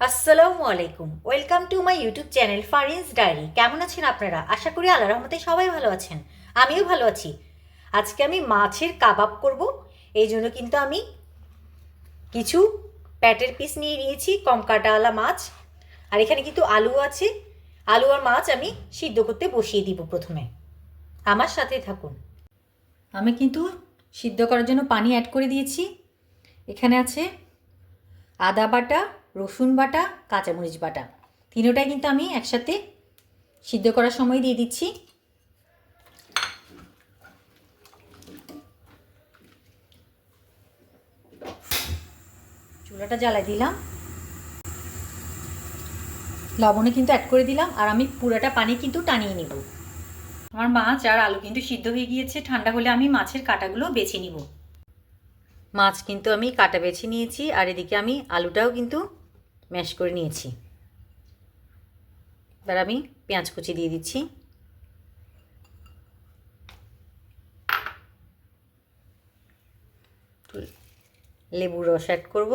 আসসালামু আলাইকুম। Welcome to my YouTube channel Farin's diary কেমন আছেন আপনারা? আশা করি আল্লাহ রহমতে সবাই ভালো আছেন। আমিও ভালো আছি। আজকে আমি মাছের কাবাব করব। এই জন্য কিন্তু আমি কিছু প্যাটের পিস নিয়ে নিয়েছি, কম কাটাওয়ালা মাছ। আর এখানে কিন্তু আলু আছে। আলু আর মাছ আমি সিদ্ধ করতে বসিয়ে দিব প্রথমে। আমার সাথে থাকুন। আমি কিন্তু সিদ্ধ করার জন্য পানি অ্যাড করে দিয়েছি। এখানে আছে আদা বাটা রসুন বাটা, কাঁচামরিচ বাটা। তিনোটাই কিন্তু আমি একসাথে সিদ্ধ করার সময় দিয়ে দিচ্ছি। চুলাটা জ্বালাই দিলাম। লবণে কিন্তু অ্যাড করে দিলাম আর আমি পুরাটা পানি কিন্তু টানিয়ে নিব। আমার মাছ আর আলু কিন্তু সিদ্ধ হয়ে গিয়েছে, ঠান্ডা হলে আমি মাছের কাটাগুলো বেছে নিব। মাছ কিন্তু আমি কাটা বেছে নিয়েছি আর এদিকে আমি আলুটাও কিন্তু ম্যাশ করে নিয়েছি। এবার আমি পেঁয়াজ কুচি দিয়ে দিচ্ছি। লেবুর রস অ্যাড করব।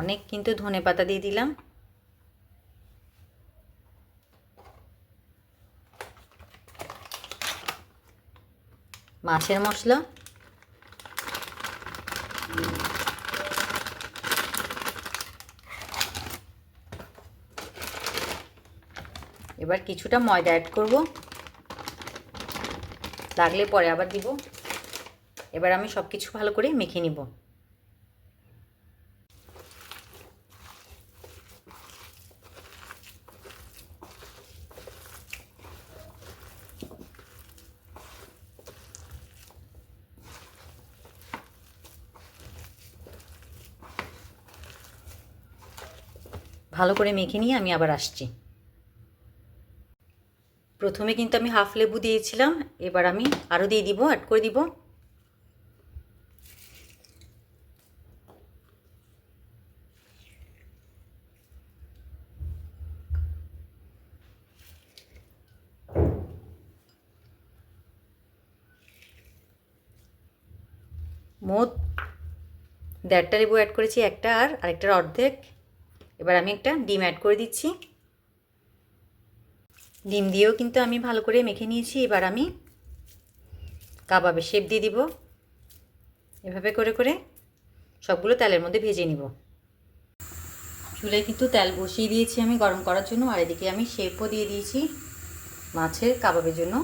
অনেক কিন্তু ধনে পাতা দিয়ে দিলাম। মাছের মশলা। এবার কিছুটা ময়দা অ্যাড করব। লাগলে পরে আবার দিব। এবার আমি সব কিছু ভালো করে মেখে নিব। ভালো করে মেখে নিয়ে আমি আবার আসছি। প্রথমে কিন্তু আমি হাফ লেবু দিয়েছিলাম, এবার আমি আরও দিয়ে দিব অ্যাড করে দিব। মোট দেড়টা লেবু অ্যাড করেছি, একটা আর আরেকটার অর্ধেক। এবার আমি একটা ডিম অ্যাড করে দিচ্ছি। ডিম দিয়েও কিন্তু আমি ভালো করে মেখে নিয়েছি। এবার আমি কাবাবে শেপ দিয়ে দিব। এভাবে করে করে সবগুলো তেলের মধ্যে ভেজে নিব। চুলে কিন্তু তেল বসিয়ে দিয়েছি আমি গরম করার জন্য। আর এদিকে আমি শেপও দিয়ে দিয়েছি মাছের কাবাবের জন্য।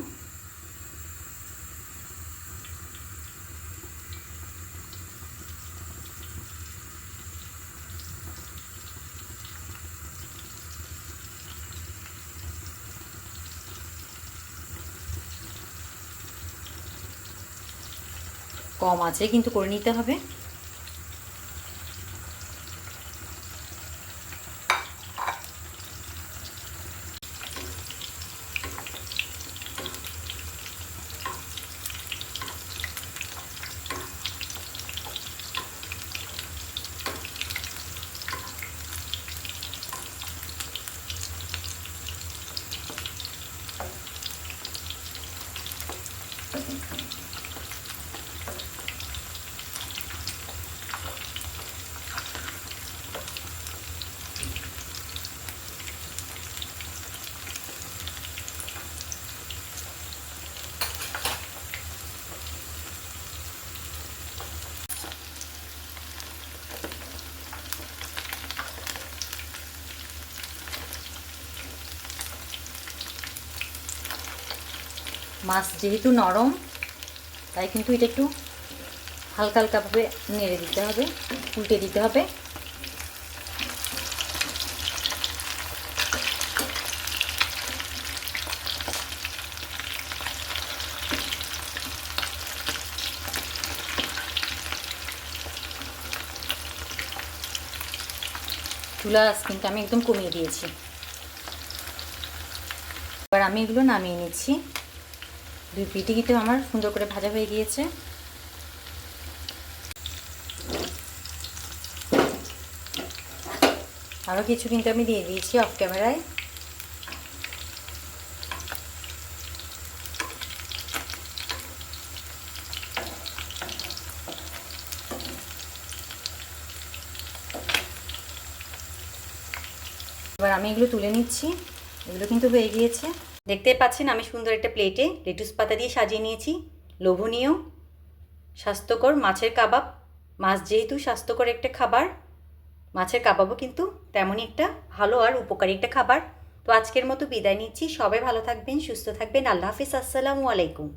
কম আছে কিন্তু করে নিতে হবে। মাছ যেহেতু নরম, তাই কিন্তু এটা একটু হালকা হালকাভাবে নেড়ে দিতে হবে, উল্টে দিতে হবে। চুলা কিন্তু আমি একদম কমিয়ে দিয়েছি। এবার আমি এগুলো নামিয়ে নিচ্ছি। ভিটি আমার সুন্দর করে ভাজা হয়ে গিয়েছে। আরও কিছু কিন্তু আমি দিয়ে দিয়েছি অফ ক্যামেরায় এবার আমি এগুলো তুলে নিচ্ছি। এগুলো কিন্তু হয়ে গিয়েছে। দেখতে পাচ্ছেন আমি সুন্দর একটা প্লেটে লেটুস পাতা দিয়ে সাজিয়ে নিয়েছি। লোভনীয়, স্বাস্থ্যকর মাছের কাবাব। মাছ যেহেতু স্বাস্থ্যকর একটা খাবার, মাছের কাবাবও কিন্তু তেমনই একটা ভালো আর উপকারী একটা খাবার। তো আজকের মতো বিদায় নিচ্ছি। সবাই ভালো থাকবেন, সুস্থ থাকবেন। আল্লাহ হাফিজ। আসসালামু আলাইকুম।